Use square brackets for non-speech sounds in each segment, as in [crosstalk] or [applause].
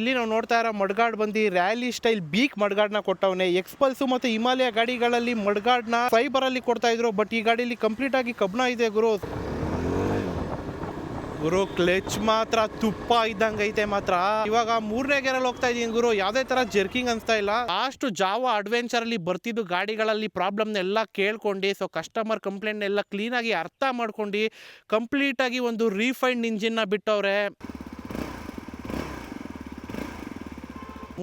ಇಲ್ಲಿ ನಾವು ನೋಡ್ತಾ ಇರೋ ಮಡ್ಗಾಡ್ ಬಂದು ರ್ಯಾಲಿ ಸ್ಟೈಲ್ ಬೀಕ್ ಮಡ್ಗಾಡ್ನ ಕೊಟ್ಟವನೆ. ಎಕ್ಸ್ಪಲ್ಸ್ ಮತ್ತು ಹಿಮಾಲಯ ಗಾಡಿಗಳಲ್ಲಿ ಮಡ್ಗಾಡ್ನ ಫೈಬರ್ ಅಲ್ಲಿ ಕೊಡ್ತಾ ಇದ್ರು ಬಟ್ ಈ ಗಾಡಿಯಲ್ಲಿ ಕಂಪ್ಲೀಟ್ ಆಗಿ ಕಬ್ಣ ಇದೆ ಗುರು. ಗುರು ಕ್ಲಚ್ ಮಾತ್ರ ತುಪ್ಪ ಇದ್ದಂಗೆ ಐತೆ ಮಾತ್ರ. ಇವಾಗ ಮೂರನೇ ಗೇರಲ್ಲಿ ಹೋಗ್ತಾ ಇದೀನಿ ಗುರು. ಯಾವುದೇ ತರ ಜರ್ಕಿಂಗ್ ಅನ್ಸ್ತಾ ಇಲ್ಲ. ಲಾಸ್ಟ್ ಜಾವ ಅಡ್ವೆಂಚರ್ ಅಲ್ಲಿ ಬರ್ತಿದ್ದು ಗಾಡಿಗಳಲ್ಲಿ ಪ್ರಾಬ್ಲಮ್ ಎಲ್ಲ ಕೇಳ್ಕೊಂಡು ಸೊ ಕಸ್ಟಮರ್ ಕಂಪ್ಲೇಂಟ್ ಎಲ್ಲ ಕ್ಲೀನ್ ಆಗಿ ಅರ್ಥ ಮಾಡ್ಕೊಂಡು ಕಂಪ್ಲೀಟ್ ಆಗಿ ಒಂದು ರೀಫೈಂಡ್ ಇಂಜಿನ್ನ ಬಿಟ್ಟವ್ರೆ.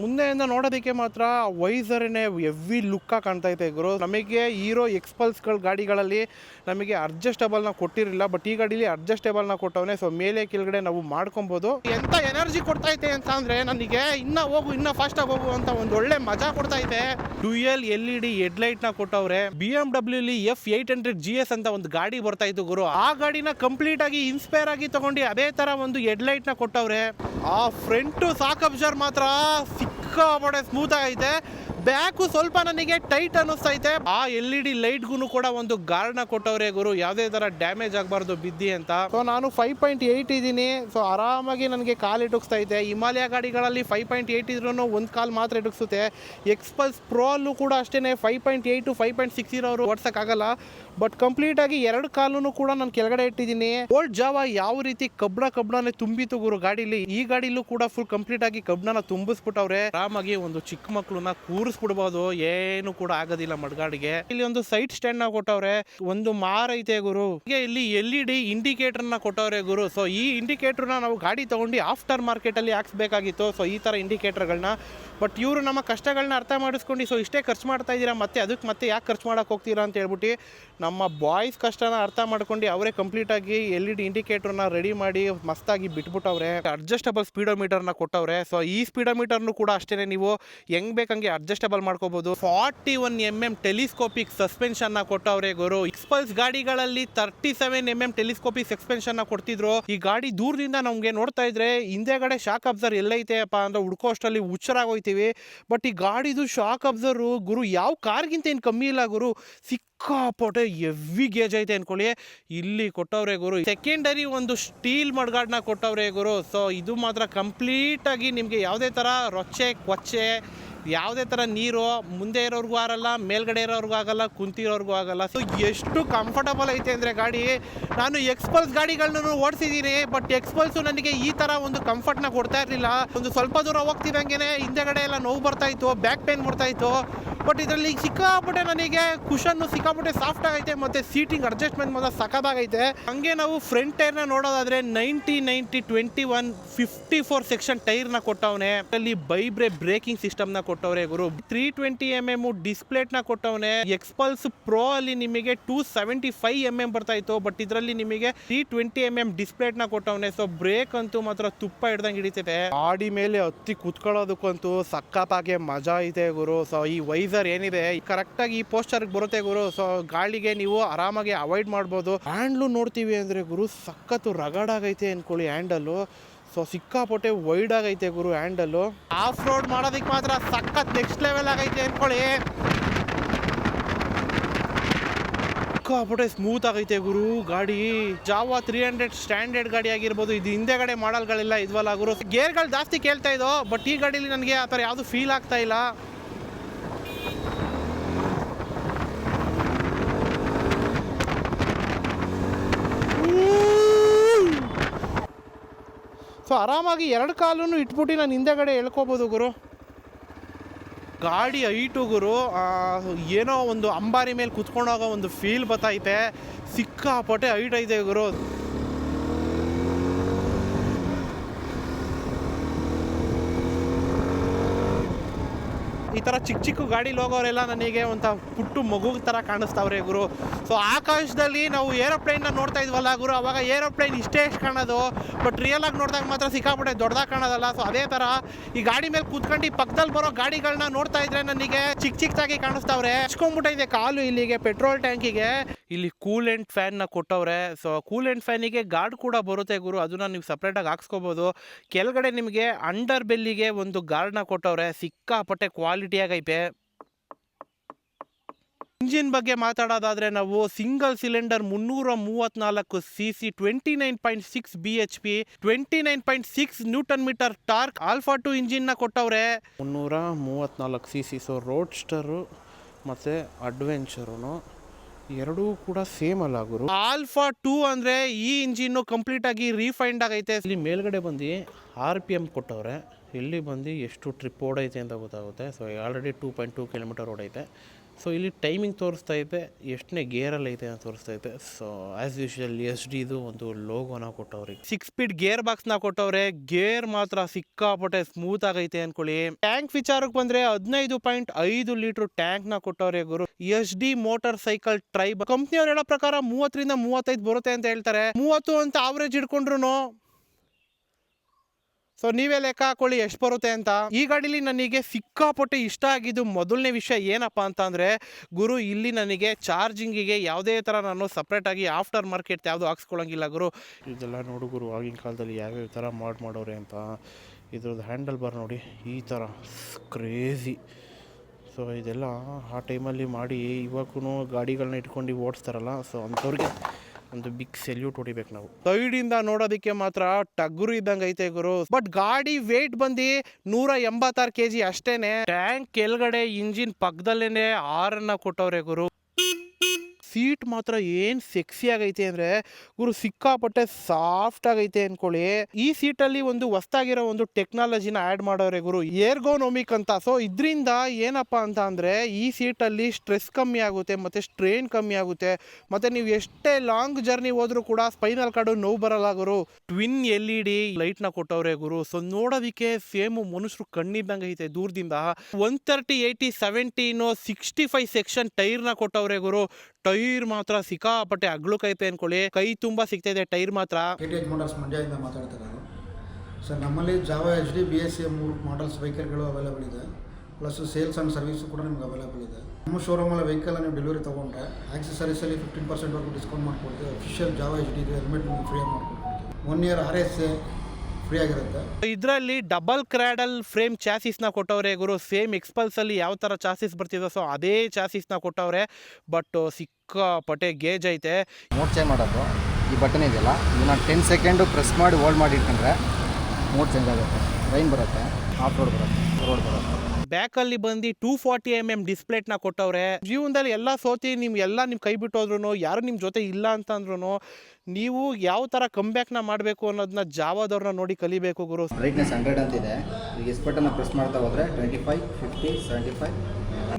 ಮುಂದೆಯಿಂದ ನೋಡೋದಕ್ಕೆ ಮಾತ್ರ ವೈಸರ್ನೇ ಎವ್ವಿ ಲುಕ್ಕ ಕಾಣ್ತಾ ಇದೆ ಗುರು. ನಮಗೆ ಹೀರೋ ಎಕ್ಸ್ಪಲ್ಸ್ಗಳ ಗಾಡಿಗಳಲ್ಲಿ ನಮಗೆ ಅಡ್ಜಸ್ಟೇಬಲ್ನ ಕೊಟ್ಟಿರಲಿಲ್ಲ ಬಟ್ ಈ ಗಾಡೀಲಿ ಅಡ್ಜಸ್ಟೇಬಲ್ನ ಕೊಟ್ಟವನೆ ಸೊ ಮೇಲೆ ಕೆಳಗಡೆ ನಾವು ಮಾಡ್ಕೊಬೋದು. ಎಂತ ಎನರ್ಜಿ ಕೊಡ್ತಾ ಇದೆ ಅಂತ ಅಂದ್ರೆ ನನಗೆ ಇನ್ನ ಹೋಗು, ಇನ್ನ ಫಾಸ್ಟ್ ಆಗಿ ಹೋಗು ಅಂತ ಒಂದು ಒಳ್ಳೆ ಮಜಾ ಕೊಡ್ತಾ ಇದೆ. ಡ್ಯೂಯಲ್ ಎಲ್ ಇ ಡಿ ಹೆಡ್ಲೈಟ್ನ ಕೊಟ್ಟವ್ರೆ B M W F eight hundred G S ಅಂತ ಒಂದು ಗಾಡಿ ಬರ್ತಾ ಇತ್ತು ಗುರು. ಆ ಗಾಡಿನ ಕಂಪ್ಲೀಟ್ ಆಗಿ ಇನ್ಸ್ಪೈರ್ ಆಗಿ ತಗೊಂಡು ಅದೇ ತರ ಒಂದು ಹೆಡ್ಲೈಟ್ನ ಕೊಟ್ಟವ್ರೆ. ಆ ಫ್ರಂಟ್ ಸಾಕ್ ಅಬ್ಸರ್ ಮಾತ್ರ ಸಿಕ್ಕಾಪಟ್ಟೆ ಸ್ಮೂತ್ ಆಗೈತೆ ಬ್ಯಾಕು ಸ್ವಲ್ಪ ನನಗೆ ಟೈಟ್ ಅನ್ನಿಸ್ತೈತೆ ಆ ಎಲ್ ಇ ಡಿ ಲೈಟ್ಗೂ ಕೂಡ ಒಂದು ಗಾರ್ಡ್ನ ಕೊಟ್ಟವ್ರೆ ಗುರು. ಯಾವುದೇ ತರ ಡ್ಯಾಮೇಜ್ ಆಗಬಾರ್ದು ಬಿದ್ದಿ ಅಂತ. ಸೊ ನಾನು ಫೈವ್ ಪಾಯಿಂಟ್ ಏಯ್ಟ್ ಇದ್ದೀನಿ. ಸೊ ಆರಾಮಾಗಿ ನನಗೆ ಕಾಲು ಇದೆ ಹಿಮಾಲಯ ಗಾಡಿಗಳಲ್ಲಿ ಫೈವ್ ಪಾಯಿಂಟ್ ಏಯ್ಟ್ ಇದ್ರೂ ಒಂದು ಕಾಲು ಮಾತ್ರ ಇಟುಕ್ಸುತ್ತೆ ಎಕ್ಸ್ಪಲ್ಸ್ ಪ್ರೋ ಅಲ್ಲೂ ಕೂಡ ಅಷ್ಟೇ five point eight five point six ಇರೋರು ಓಡ್ಸೋಕ್ಕಾಗಲ್ಲ. ಬಟ್ ಕಂಪ್ಲೀಟ್ ಆಗಿ ಎರಡು ಕಾಲೂ ಕೂಡ ನಾನು ಕೆಳಗಡೆ ಇಟ್ಟಿದ್ದೀನಿ. ಓಲ್ಡ್ ಜಾವ ಯಾವ ರೀತಿ ಕಬ್ಬಣ ಕಬ್ಬಣನೆ ತುಂಬಿತು ಗುರು ಗಾಡಿಲಿ, ಈ ಗಾಡಿಲೂ ಕೂಡ ಫುಲ್ ಕಂಪ್ಲೀಟ್ ಆಗಿ ಕಬ್ಬಣನ ತುಂಬಿಸ್ಬಿಟ್ಟವ್ರೆ. ಆರಾಮಾಗಿ ಒಂದು ಚಿಕ್ಕ ಮಕ್ಳನ್ನ ಕೂರಿಸ್ಬಿಡ್ಬೋದು ಏನು ಕೂಡ ಆಗೋದಿಲ್ಲ ಮಡ್ಗಾಡಿಗೆ. ಇಲ್ಲಿ ಒಂದು ಸೈಟ್ ಸ್ಟ್ಯಾಂಡ್ನ ಕೊಟ್ಟವ್ರೆ. ಒಂದು ಮಾರ್ ಐತೆ ಗುರು. ಇಲ್ಲಿ ಎಲ್ ಇ ಡಿ ಇಂಡಿಕೇಟರ್ನ ಕೊಟ್ಟವ್ರೆ ಗುರು. ಸೊ ಈ ಇಂಡಿಕೇಟರ್ನ ನಾವು ಗಾಡಿ ತಗೊಂಡು ಆಫ್ಟರ್ ಮಾರ್ಕೆಟ್ ಅಲ್ಲಿ ಹಾಕ್ಸ್ಬೇಕಾಗಿತ್ತು. ಸೊ ಈ ತರ ಇಂಡಿಕೇಟರ್ ಗಳನ್ನ. ಬಟ್ ಇವರು ನಮ್ಮ ಕಷ್ಟಗಳನ್ನ ಅರ್ಥ ಮಾಡಿಸ್ಕೊಂಡು ಸೊ ಇಷ್ಟೇ ಖರ್ಚು ಮಾಡ್ತಾ ಇದ್ದೀರಾ? ಮತ್ತೆ ಅದಕ್ಕೆ ಮತ್ತೆ ಯಾಕೆ ಖರ್ಚು ಮಾಡಕ್ ಹೋಗ್ತೀರಾ ಅಂತ ಹೇಳ್ಬಿಟ್ಟು ನಮ್ಮ ಬಾಯ್ಸ್ ಕಷ್ಟನ ಅರ್ಥ ಮಾಡ್ಕೊಂಡು ಅವರೇ ಕಂಪ್ಲೀಟ್ ಆಗಿ ಎಲ್ ಇ ಡಿ ಇಂಡಿಕೇಟರ್ನ ರೆಡಿ ಮಾಡಿ ಮಸ್ತಾಗಿ ಬಿಟ್ಬಿಟ್ಟವ್ರೆ. ಅಡ್ಜಸ್ಟಬಲ್ ಸ್ಪೀಡೋಮೀಟರ್ನ ಕೊಟ್ಟವ್ರೆ. ಸೊ ಈ ಸ್ಪೀಡೋಮೀಟರ್ನು ಕೂಡ ಅಷ್ಟೇ ನೀವು ಹೆಂಗ್ ಬೇಕಂಗೆ ಅಡ್ಜಸ್ಟಬಲ್ ಮಾಡ್ಕೋಬಹುದು forty one M M telescopic suspension ಕೊಟ್ಟವ್ರೆ ಗುರು. Xpulse ಗಾಡಿಗಳಲ್ಲಿ thirty seven M M telescopic suspension ಕೊಡ್ತಿದ್ರು. ಈ ಗಾಡಿ ದೂರದಿಂದ ನಮ್ಗೆ ನೋಡ್ತಾ ಇದ್ರೆ ಹಿಂದೆಗಡೆ ಶಾಕ್ ಅಬ್ಸರ್ ಎಲ್ಲೈತೆ ಅಪ್ಪ ಅಂದ್ರೆ ಹುಡ್ಕೋ ಅಷ್ಟರಲ್ಲಿ ಹುಚ್ಚರಾಗೋಯ್ತೀವಿ ಬಟ್ ಈ ಗಾಡಿದು ಶಾಕ್ ಅಬ್ಸರ್ ಗುರು ಯಾವ ಕಾರ್ಗಿಂತ ಏನು ಕಮ್ಮಿ ಇಲ್ಲ ಗುರು. ಸಿಕ್ಕಾಪಟ್ಟೆ ಎವಿ ಗೇಜ್ ಐತೆ ಅನ್ಕೊಳ್ಳಿ. ಇಲ್ಲಿ ಕೊಟ್ಟವ್ರೆ ಗುರು. ಸೆಕೆಂಡರಿ ಒಂದು ಸ್ಟೀಲ್ ಮಡ್ಗಾಡ್ನ ಕೊಟ್ಟವ್ರೆ ಗುರು. ಸೊ ಇದು ಮಾತ್ರ ಕಂಪ್ಲೀಟ್ ಆಗಿ ನಿಮಗೆ ಯಾವುದೇ ಥರ ರೊಚ್ಚೆ, ಕೊಚ್ಚೆ ಯಾವುದೇ ಥರ ನೀರು ಮುಂದೆ ಇರೋರಿಗೂ ಆಗಲ್ಲ, ಮೇಲ್ಗಡೆ ಇರೋರಿಗೂ ಆಗಲ್ಲ, ಕುಂತಿರೋರಿಗೂ ಆಗಲ್ಲ. ಸೊ ಎಷ್ಟು ಕಂಫರ್ಟಬಲ್ ಐತೆ ಅಂದರೆ ಗಾಡಿ, ನಾನು ಎಕ್ಸ್ಪಲ್ಸ್ ಗಾಡಿಗಳನ್ನೂ ಓಡಿಸಿದ್ದೀನಿ ಬಟ್ ಎಕ್ಸ್ಪಲ್ಸು ನನಗೆ ಈ ಥರ ಒಂದು ಕಂಫರ್ಟ್ನ ಕೊಡ್ತಾ ಇರಲಿಲ್ಲ. ಒಂದು ಸ್ವಲ್ಪ ದೂರ ಹೋಗ್ತಿದ್ದಂಗೆ ಹಿಂದೆಗಡೆ ಎಲ್ಲ ನೋವು ಬರ್ತಾಯಿತ್ತು ಬ್ಯಾಕ್ ಪೇನ್ ಬರ್ತಾ ಇತ್ತು. ಬಟ್ ಇದರಲ್ಲಿ ಸಿಕ್ಕಾಪಟ್ಟೆ ನನಗೆ ಕುಷನ್ನು ಸಿಕ್ಕಾಪಟ್ಟೆ ಸಾಫ್ಟ್ ಆಗೈತೆ ಮತ್ತೆ ಸೀಟಿಂಗ್ ಅಡ್ಜಸ್ಟ್ಮೆಂಟ್ ಮಾತ್ರ ಸಖತ್ತಾಗೈತೆ. ಹಂಗೆ ನಾವು ಫ್ರಂಟ್ ಟೈರ್ನ ನೋಡೋದಾದ್ರೆ ninety ninety twenty one fifty four section ಟೈರ್ನ ಕೊಟ್ಟವನೆ ಅಲ್ಲಿ ಬೈಬ್ರೆ ಬ್ರೇಕಿಂಗ್ ಸಿಸ್ಟಮ್ನ ಕೊಟ್ಟವ್ರೆ ಗುರು. ತ್ರೀ ಟ್ವೆಂಟಿ ಎಂ ಎಂ ಡಿಸ್ಪ್ಲೇಟ್ನ ಕೊಟ್ಟವನೆ. ಎಕ್ಸ್ಪಲ್ಸ್ ಪ್ರೋ ಅಲ್ಲಿ ನಿಮಗೆ two seventy five M M ಬರ್ತಾ ಇತ್ತು ಬಟ್ ಇದರಲ್ಲಿ ನಿಮಗೆ ತ್ರೀ ಟ್ವೆಂಟಿ ಎಂ ಎಂ ಡಿಸ್ಪ್ಲೇಟ್ನ ಕೊಟ್ಟವನೆ. ಸೊ ಬ್ರೇಕ್ ಅಂತೂ ಮಾತ್ರ ತುಪ್ಪ ಹಿಡ್ದಂಗೆ ಹಿಡಿತೈತೆ. ಗಾಡಿ ಮೇಲೆ ಹತ್ತಿ ಕುತ್ಕೊಳ್ಳೋದಕ್ಕಂತೂ ಸಖತ್ತಾಗೆ ಮಜಾ ಇದೆ ಗುರು. ಸೊ ಈ ವೈಸರ್ ಏನಿದೆ ಕರೆಕ್ಟಾಗಿ ಈ ಪೋಸ್ಟರ್ ಬರುತ್ತೆ ಗುರು. ಸೊ ಗಾಳಿಗೆ ನೀವು ಆರಾಮಾಗಿ ಅವಾಯ್ಡ್ ಮಾಡ್ಬೋದು. ಹ್ಯಾಂಡ್ಲು ನೋಡ್ತೀವಿ ಅಂದ್ರೆ ಗುರು, ಸಖತ್ತು ರಗಡ್ ಆಗೈತೆ ಅನ್ಕೊಳ್ಳಿ ಹ್ಯಾಂಡಲ್ ಸೊ ಸಿಕ್ಕಾಪಟ್ಟೆ ವೈಡ್ ಆಗೈತೆ ಗುರು ಹ್ಯಾಂಡಲ್ಲು ಆಫ್ ರೋಡ್ ಮಾಡೋದಕ್ಕೆ ಮಾತ್ರ ಸಖತ್ ನೆಕ್ಸ್ಟ್ ಲೆವೆಲ್ ಆಗೈತೆ ಅನ್ಕೊಳ್ಳಿ. ಸಿಕ್ಕಾಪಟ್ಟೆ ಸ್ಮೂತ್ ಆಗೈತೆ ಗುರು ಗಾಡಿ. ಜಾವ ತ್ರೀ ಹಂಡ್ರೆಡ್ ಸ್ಟ್ಯಾಂಡರ್ಡ್ ಗಾಡಿ ಆಗಿರ್ಬೋದು. ಇದು ಹಿಂದೆಗಡೆ ಮಾಡಲ್ಗಳೆಲ್ಲ ಇದ್ವಲ್ಲ ಗುರು. ಗೇರ್ಗಳು ಜಾಸ್ತಿ ಕೇಳ್ತಾ ಇದ್ದೋ ಬಟ್ ಈ ಗಾಡೀಲಿ ನನಗೆ ಆ ಥರ ಯಾವುದು ಫೀಲ್ ಆಗ್ತಾ ಇಲ್ಲ. ಸೊ ಆರಾಮಾಗಿ ಎರಡು ಕಾಲೂ ಇಟ್ಬಿಟ್ಟು ನಾನು ಹಿಂದೆಗಡೆ ಎಳ್ಕೊಬೋದು ಗುರು. ಗಾಡಿ ಐಟು ಗುರು ಏನೋ ಒಂದು ಅಂಬಾರಿ ಮೇಲೆ ಕುತ್ಕೊಂಡೋಗೋ ಒಂದು ಫೀಲ್ ಬತ್ತೈತೆ. ಸಿಕ್ಕಾಪಟ್ಟೆ ಐಟ್ ಐತೆ ಗುರು. ಈ ಥರ ಚಿಕ್ಕ ಚಿಕ್ಕ ಗಾಡೀಲಿ ಹೋಗೋರೆಲ್ಲ ನನಗೆ ಒಂಥ ಪುಟ್ಟು ಮಗು ಥರ ಕಾಣಿಸ್ತಾವ್ರೆ ಗುರು. ಸೊ ಆಕಾಶದಲ್ಲಿ ನಾವು ಏರೋಪ್ಲೇನ್ನ ನೋಡ್ತಾ ಇದ್ವಲ್ಲ ಗುರು, ಅವಾಗ ಏರೋಪ್ಲೇನ್ ಇಷ್ಟೇ ಎಷ್ಟು ಕಾಣೋದು ಬಟ್ ರಿಯಲಾಗಿ ನೋಡಿದಾಗ ಮಾತ್ರ ಸಿಕ್ಕಾಪಟ್ಟೆ ದೊಡ್ಡದಾಗಿ ಕಾಣೋದಲ್ಲ. ಸೊ ಅದೇ ಥರ ಈ ಗಾಡಿ ಮೇಲೆ ಕೂತ್ಕೊಂಡು ಈ ಪಕ್ಕದಲ್ಲಿ ಬರೋ ಗಾಡಿಗಳನ್ನ ನೋಡ್ತಾ ಇದ್ರೆ ನನಗೆ ಚಿಕ್ಕ ಚಿಕ್ಕದಾಗಿ ಕಾಣಿಸ್ತಾವ್ರೆ. ಹಚ್ಕೊಂಡ್ಬಿಟ್ಟೈತೆ ಕಾಲು ಇಲ್ಲಿಗೆ, ಪೆಟ್ರೋಲ್ ಟ್ಯಾಂಕಿಗೆ. ಇಲ್ಲಿ ಕೂಲ್ ಆ್ಯಂಡ್ ಫ್ಯಾನ್ನ ಕೊಟ್ಟವ್ರೆ. ಸೊ ಕೂಲ್ ಆ್ಯಂಡ್ ಫ್ಯಾನಿಗೆ ಗಾರ್ಡ್ ಕೂಡ ಬರುತ್ತೆ ಗುರು. ಅದನ್ನ ನೀವು ಸಪ್ರೇಟಾಗಿ ಹಾಕ್ಸ್ಕೊಬೋದು. ಕೆಳಗಡೆ ನಿಮಗೆ ಅಂಡರ್ ಬೆಲ್ಲಿಗೆ ಒಂದು ಗಾರ್ಡ್ನ ಕೊಟ್ಟವ್ರೆ. ಸಿಕ್ಕಾಪಟ್ಟೆ ಕ್ವಾಲಿಟಿಯಾಗೈತೆ ಇಂಜಿನ್ ಬಗ್ಗೆ ಮಾತಾಡೋದಾದರೆ ನಾವು ಸಿಂಗಲ್ ಸಿಲಿಂಡರ್ ಮುನ್ನೂರ ಮೂವತ್ನಾಲ್ಕು C C twenty nine point six B H P twenty nine point six newton meter torque alpha two ಇಂಜಿನ್ನ ಕೊಟ್ಟವ್ರೆ. ಮುನ್ನೂರ ಮೂವತ್ನಾಲ್ಕು ಸಿ ಸಿ ಸೊ ರೋಡ್ಸ್ಟರು ಮತ್ತು ಅಡ್ವೆಂಚರು ಎರಡೂ ಕೂಡ ಸೇಮ್ ಅಲ್ಲ ಗುರು. ಆಲ್ಫಾ ಟೂ ಅಂದರೆ ಈ ಇಂಜಿನ್ನು ಕಂಪ್ಲೀಟ್ ಆಗಿ ರೀಫೈಂಡ್ ಆಗೈತೆ. ಇಲ್ಲಿ ಮೇಲ್ಗಡೆ ಬಂದು ಆರ್ ಪಿ ಎಂ ಕೊಟ್ಟವ್ರೆ. ಇಲ್ಲಿ ಬಂದು ಎಷ್ಟು ಟ್ರಿಪ್ ಓಡೈತೆ ಅಂತ ಗೊತ್ತಾಗುತ್ತೆ. So already two point two kilometre ಓಡೈತೆ. So ಇಲ್ಲಿ ಟೈಮಿಂಗ್ ತೋರಿಸ್ತಾ ಇದೆ. ಎಷ್ಟನೇ ಗೇರಲ್ಲಿ ಐತೆ ಅಂತ ತೋರಿಸ್ತಾ ಇದೆ. ಸೊ ಆ್ಯಸ್ ಯೂಶುವಲ್ ಎಸ್ ಡಿದು ಒಂದು ಲೋಗೋನ ಕೊಟ್ಟವ್ರಿಗೆ ಸಿಕ್ಸ್ ಸ್ಪೀಡ್ ಗೇರ್ ಬಾಕ್ಸ್ನ ಕೊಟ್ಟವ್ರೆ. ಗೇರ್ ಮಾತ್ರ ಸಿಕ್ಕಾಪಟ್ಟೆ ಸ್ಮೂತ್ ಆಗೈತೆ ಅನ್ಕೊಳ್ಳಿ. ಟ್ಯಾಂಕ್ ವಿಚಾರಕ್ಕೆ ಬಂದ್ರೆ ಹದಿನೈದು ಪಾಯಿಂಟ್ ಐದು ಲೀಟರ್ ಟ್ಯಾಂಕ್ನ ಕೊಟ್ಟವ್ರೆ ಗುರು. S D motor cycle tribe ಕಂಪ್ನಿಯವ್ರು ಹೇಳೋ ಪ್ರಕಾರ ಮೂವತ್ತರಿಂದ ಮೂವತ್ತೈದು ಬರುತ್ತೆ ಅಂತ ಹೇಳ್ತಾರೆ. ಮೂವತ್ತು ಅಂತ ಆವ್ರೇಜ್ ಹಿಡ್ಕೊಂಡ್ರು ಸೊ ನೀವೇ ಲೆಕ್ಕ ಹಾಕೊಳ್ಳಿ ಎಷ್ಟು ಬರುತ್ತೆ ಅಂತ. ಈ ಗಾಡೀಲಿ ನನಗೆ ಸಿಕ್ಕಾಪಟ್ಟೆ ಇಷ್ಟ ಆಗಿದ್ದು ಮೊದಲನೇ ವಿಷಯ ಏನಪ್ಪ ಅಂತ ಅಂದರೆ ಗುರು ಇಲ್ಲಿ ನನಗೆ ಚಾರ್ಜಿಂಗಿಗೆ ಯಾವುದೇ ಥರ ನಾನು ಸಪ್ರೇಟಾಗಿ ಆಫ್ಟರ್ ಮಾರ್ಕೆಟ್ ಯಾವುದು ಹಾಕ್ಸ್ಕೊಳ್ಳೋಂಗಿಲ್ಲ ಗುರು. ಇದೆಲ್ಲ ನೋಡು ಗುರು, ಆಗಿನ ಕಾಲದಲ್ಲಿ ಯಾವ್ಯಾವ ಥರ ಮಾಡಿ ಮಾಡೋರೆ ಅಂತ. ಇದ್ರದ್ದು ಹ್ಯಾಂಡಲ್ ಬಾರ್ ನೋಡಿ, ಈ ಥರ ಕ್ರೇಜಿ ಸೊ ಇದೆಲ್ಲ ಆ ಟೈಮಲ್ಲಿ ಮಾಡಿ ಇವಾಗೂ ಗಾಡಿಗಳನ್ನ ಇಟ್ಕೊಂಡು ಓಡಿಸ್ತಾರಲ್ಲ ಸೊ ಅಂಥವ್ರಿಗೆ ಒಂದು ಬಿಗ್ ಸೆಲ್ಯೂಟ್ ಹೊಡಿಬೇಕು ನಾವು. ಸೈಡಿಂದ ನೋಡೋದಕ್ಕೆ ಮಾತ್ರ ಟಗ್ರು ಇದ್ದಂಗೆ ಐತೆ ಗುರು. ಬಟ್ ಗಾಡಿ ವೇಟ್ ಬಂದು ನೂರ ಎಂಬತ್ತಾರು ಕೆ ಜಿ ಅಷ್ಟೇನೆ. ಟ್ಯಾಂಕ್ ಕೆಳಗಡೆ ಇಂಜಿನ್ ಪಕ್ಕದಲ್ಲೇನೆ ಆರನ್ನ ಕೊಟ್ಟವ್ರೆ ಗುರು. ಸೀಟ್ ಮಾತ್ರ ಏನು ಸೆಕ್ಸಿ ಆಗೈತೆ ಅಂದರೆ ಗುರು ಸಿಕ್ಕಾಪಟ್ಟೆ ಸಾಫ್ಟ್ ಆಗೈತೆ ಅನ್ಕೊಳ್ಳಿ. ಈ ಸೀಟಲ್ಲಿ ಒಂದು ಹೊಸ್ತಾಗಿರೋ ಒಂದು ಟೆಕ್ನಾಲಜಿನ ಆ್ಯಡ್ ಮಾಡೋರೆ ಗುರು ಏರ್ಗೋನೋಮಿಕ್ ಅಂತ. ಸೊ ಇದರಿಂದ ಏನಪ್ಪ ಅಂತ ಅಂದರೆ ಈ ಸೀಟಲ್ಲಿ ಸ್ಟ್ರೆಸ್ ಕಮ್ಮಿ ಆಗುತ್ತೆ, ಮತ್ತು ಸ್ಟ್ರೈನ್ ಕಮ್ಮಿ ಆಗುತ್ತೆ, ಮತ್ತು ನೀವು ಎಷ್ಟೇ ಲಾಂಗ್ ಜರ್ನಿ ಹೋದ್ರು ಕೂಡ ಸ್ಪೈನಲ್ ಕಾರ್ಡು ನೋವು ಬರಲ್ಲ ಗುರು. ಟ್ವಿನ್ ಎಲ್ ಇ ಡಿ ಲೈಟ್ನ ಕೊಟ್ಟವ್ರೆ ಗುರು. ಸೊ ನೋಡೋದಕ್ಕೆ ಸೇಮ್ ಮನುಷ್ಯರು ಕಣ್ಣಿದ್ದಂಗೆ ಐತೆ ದೂರದಿಂದ. One thirty eighty seventeen sixty five section ಟೈರ್ನ ಕೊಟ್ಟವ್ರೆ ಗುರು. ಮಾತ್ರ ಸಿಕ್ಕಾಪಟ್ಟೆ ಅಗ್ಲುಕೈತೆ ಅನ್ಕೊಳ್ಳಿ. ಕೈ ತುಂಬ ಇದೆ ಟೈರ್ ಮಾತ್ರ. ಮಂಡ್ಯದಿಂದ ಮಾತಾಡ್ತಾರೆ ಸರ್ ನಮ್ಮಲ್ಲಿ Jawa, H D, B S C ಮೂರು ಮಾಡಲ್ಸ್ ವೆಹಿಕಲ್ಗಳು ಅವೈಲೇಬಲ್ ಇದೆ. ಪ್ಲಸ್ ಸೇಲ್ಸ್ ಆ್ಯಂಡ್ ಸರ್ವಿಸು ಕೂಡ ನಿಮ್ಗೆ ಅವೈಲೇಬಲ್ ಇದೆ. ನಮ್ಮ ಶೋರೂಮಲ್ಲಿ ವೆಹಿಕಲ್ ನೀವು ಡೆಲಿವರಿ ತೊಗೊಂಡ್ರೆ ಆಕ್ಸೆಸರೀಸಲ್ಲಿ ಫಿಫ್ಟೀನ್ ಪರ್ಸೆಂಟ್ವರೆಗೂ ಡಿಸ್ಕೌಂಟ್ ಮಾಡ್ಕೊಡ್ತೀವಿ ಅಫಿಷಿಯಲ್ ಜಾವ, ಎಚ್ ಡಿ ಹೆಲ್ಮೆಟ್ ನಿಮ್ಗೆ ಫ್ರೀಯಾಗಿ ಮಾಡ್ಕೊಡ್ತೀವಿ one year R S A free ಆಗಿರುತ್ತೆ ಇದರಲ್ಲಿ ಡಬಲ್ ಕ್ರಾಡಲ್ ಫ್ರೇಮ್ ಚಾಸಿಸ್ನ ಕೊಟ್ಟವ್ರೆ ಗುರು. ಸೇಮ್ ಎಕ್ಸ್ಪಲ್ಸ್ ಅಲ್ಲಿ ಯಾವ ಥರ ಚಾಸಿಸ್ ಬರ್ತಿದೆ ಸೊ ಅದೇ ಚಾಸಿಸ್ನ ಕೊಟ್ಟವ್ರೆ. ಬಟ್ ಸಿಕ್ಕಾಪಟ್ಟೆ ಗೇಜ್ ಐತೆ. ಮೋಡ್ ಚೇಂಜ್ ಮಾಡೋದು. ಈ ಬಟನ್ ಇದೆಯಲ್ಲ ಇದನ್ನ ಟೆನ್ ಸೆಕೆಂಡು ಪ್ರೆಸ್ ಮಾಡಿ ಹೋಲ್ಡ್ ಮಾಡಿ ಇಟ್ಕೊಂಡ್ರೆ ಮೋಡ್ ಚೇಂಜ್ ಆಗುತ್ತೆ. ರೈನ್ ಬರುತ್ತೆ ಆಫ್ ರೋಡ್ ಬರುತ್ತೆ. ರೋಡ್ ಬ್ಯಾಕ್ ಅಲ್ಲಿ ಬಂದು ಟೂ ಫಾರ್ಟಿ ಎಂ ಎಂ ಡಿಸ್ಪ್ಲೇಟ್ನ ಕೊಟ್ಟವ್ರೆ, ಜೀವನದಲ್ಲಿ ಎಲ್ಲ ಸೋತಿ, ನಿಮ್ ಎಲ್ಲ ನಿಮ್ ಕೈ ಬಿಟ್ಟೋದ್ರು ಯಾರು ನಿಮ್ಮ ಜೊತೆ ಇಲ್ಲ ಅಂತಂದ್ರು ನೀವು ಯಾವ ಥರ ಕಂಬ್ಯಾಕ್ನ ಮಾಡಬೇಕು ಅನ್ನೋದನ್ನ ಜಾವದವ್ರನ್ನ ನೋಡಿ ಕಲಿಬೇಕು ಗುರು. ಬ್ರೈಟ್ನೆಸ್ ಹಂಡ್ರೆಡ್ ಅಂತಿದೆ. ಈಗ ಎಸ್ ಬಟನ್ನ ಪ್ರೆಸ್ ಮಾಡ್ತಾ ಹೋದರೆ twenty five fifty seventy five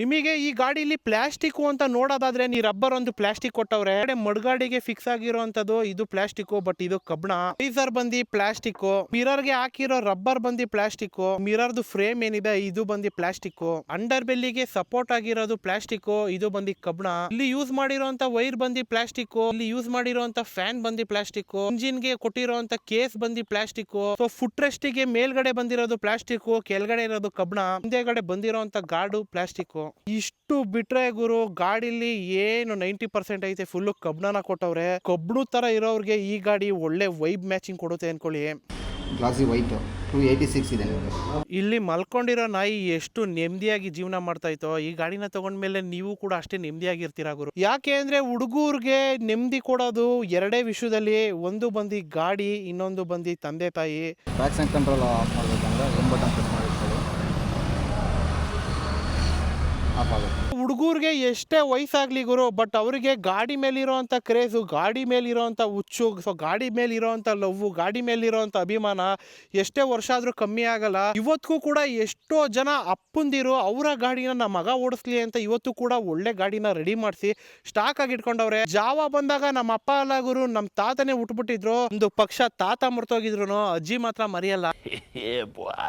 ನಿಮಗೆ ಈ ಗಾಡಿಲಿ ಪ್ಲಾಸ್ಟಿಕ್ ಅಂತ ನೋಡೋದಾದ್ರೆ ನೀ ರಬ್ಬರ್ ಒಂದು ಪ್ಲಾಸ್ಟಿಕ್ ಕೊಟ್ಟವ್ರೆ. ಎರಡೆ ಮಡ್ಗಾಡಿಗೆ ಫಿಕ್ಸ್ ಆಗಿರುವಂತದ್ದು ಇದು ಪ್ಲಾಸ್ಟಿಕ್ ಬಟ್ ಇದು ಕಬ್ಬಣ. ಐಸರ್ ಬಂದಿ ಪ್ಲಾಸ್ಟಿಕ್. ಮಿರರ್ಗೆ ಹಾಕಿರೋ ರಬ್ಬರ್ ಬಂದಿ ಪ್ಲಾಸ್ಟಿಕ್. ಮಿರರ್ ಫ್ರೇಮ್ ಏನಿದೆ, ಇದು ಬಂದಿ ಪ್ಲಾಸ್ಟಿಕ್. ಅಂಡರ್ ಬೆಲ್ಲಿಗೆ ಸಪೋರ್ಟ್ ಆಗಿರೋದು ಪ್ಲಾಸ್ಟಿಕ್, ಇದು ಬಂದಿ ಕಬ್ಬಣ. ಇಲ್ಲಿ ಯೂಸ್ ಮಾಡಿರುವಂತ ವೈರ್ ಬಂದಿ ಪ್ಲಾಸ್ಟಿಕ್. ಇಲ್ಲಿ ಯೂಸ್ ಮಾಡಿರುವಂತ ಫ್ಯಾನ್ ಬಂದಿ ಪ್ಲಾಸ್ಟಿಕ್. ಇಂಜಿನ್ಗೆ ಕೊಟ್ಟಿರುವಂತ ಕೇಸ್ ಬಂದಿ ಪ್ಲಾಸ್ಟಿಕ್. ಫುಟ್ ರೆಸ್ಟಿಗೆ ಮೇಲ್ಗಡೆ ಬಂದಿರೋದು ಪ್ಲಾಸ್ಟಿಕ್, ಕೆಳಗಡೆ ಇರೋದು ಕಬ್ಬಣ. ಹಿಂದೆಗಡೆ ಬಂದಿರೋಂತ ಗಾಡು ಪ್ಲಾಸ್ಟಿಕ್. ಇಷ್ಟು ಬಿಟ್ರೆ ಗುರು ಗಾಡಿಲಿ ಏನು ನೈಂಟಿ ಪರ್ಸೆಂಟ್ ಐತೆ ಫುಲ್ಲು ಕಬ್ಣನ ಕೊಟ್ಟವ್ರೆ. ಕಬ್ಬಣ ತರ ಇರೋರಿಗೆ ಈ ಗಾಡಿ ಒಳ್ಳೆ ವೈಬ್ ಮ್ಯಾಚಿಂಗ್ ಕೊಡುತ್ತೆ ಅನ್ಕೊಳ್ಳಿ. Glossy white two eighty six ಇದೆ. ಇಲ್ಲಿ ಮಲ್ಕೊಂಡಿರೋ ನಾಯಿ ಎಷ್ಟು ನೆಮ್ಮದಿಯಾಗಿ ಜೀವನ ಮಾಡ್ತಾ ಇತ್ತೋ ಈ ಗಾಡಿನ ತಗೊಂಡ್ಮೇಲೆ ನೀವು ಕೂಡ ಅಷ್ಟೇ ನೆಮ್ಮದಿಯಾಗಿರ್ತೀರಾ ಗುರು. ಯಾಕೆ ಅಂದ್ರೆ ಹುಡುಗರ್ಗೆ ನೆಮ್ಮದಿ ಕೊಡೋದು ಎರಡೇ ವಿಷಯದಲ್ಲಿ ಒಂದು ಬಂದಿ ಗಾಡಿ ಇನ್ನೊಂದು ಬಂದಿ ತಂದೆ ತಾಯಿ. ಕಂಟ್ರೋಲ್ ಆಫ್ ಮಾಡಬೇಕಂದ್ರೆ ಬಟನ್ ಪ್ರೆಸ್ ಮಾಡಿ ಇಟ್ಕೊಳ್ಳಿ ಆಫ್ ಆಗುತ್ತೆ ಹುಡುಗರಿಗೆ ಎಷ್ಟೇ ವಯಸ್ಸಾಗಲಿ ಗುರು ಬಟ್ ಅವರಿಗೆ ಗಾಡಿ ಮೇಲಿರೋಂಥ ಕ್ರೇಜು ಗಾಡಿ ಮೇಲಿರೋವಂಥ ಹುಚ್ಚು ಸೊ ಗಾಡಿ ಮೇಲಿರೋವಂಥ ಲವ್ ಗಾಡಿ ಮೇಲಿರೋವಂಥ ಅಭಿಮಾನ ಎಷ್ಟೇ ವರ್ಷ ಆದ್ರೂ ಕಮ್ಮಿ ಆಗಲ್ಲ. ಇವತ್ತಿಗೂ ಕೂಡ ಎಷ್ಟೋ ಜನ ಅಪ್ಪಂದಿರು ಅವರ ಗಾಡಿನ ನಮ್ಮ ಮಗ ಓಡಿಸ್ಲಿ ಅಂತ ಇವತ್ತು ಕೂಡ ಒಳ್ಳೆ ಗಾಡಿನ ರೆಡಿ ಮಾಡಿಸಿ ಸ್ಟಾಕ್ ಆಗಿ ಇಟ್ಕೊಂಡವ್ರೆ. ಜಾವ ಬಂದಾಗ ನಮ್ಮ ಅಪ್ಪ ಅಲ್ಲ ಗುರು ನಮ್ಮ ತಾತನೇ ಉಟ್ಬಿಟ್ಟಿದ್ರು. ಒಂದು ಪಕ್ಷ ತಾತ ಮರ್ತೋಗಿದ್ರು ಅಜ್ಜಿ ಮಾತ್ರ ಮರೆಯಲ್ಲ. [laughs]